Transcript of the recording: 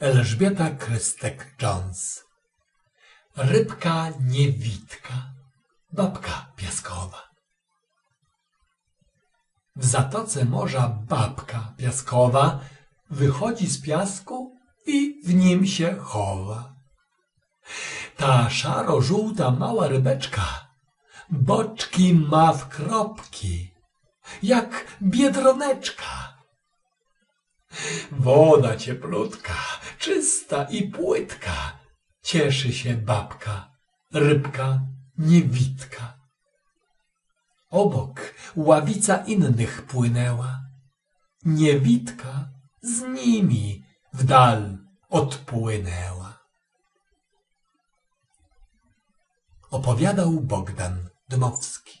Elżbieta Krystek-Jones Rybka niewitka, babka piaskowa. W zatoce morza babka piaskowa wychodzi z piasku i w nim się chowa. Ta szaro-żółta mała rybeczka boczki ma w kropki, jak biedroneczka. Woda cieplutka, czysta i płytka, cieszy się babka, rybka niewitka. Obok ławica innych płynęła, niewitka z nimi w dal odpłynęła. Opowiadał Bogdan Dmowski.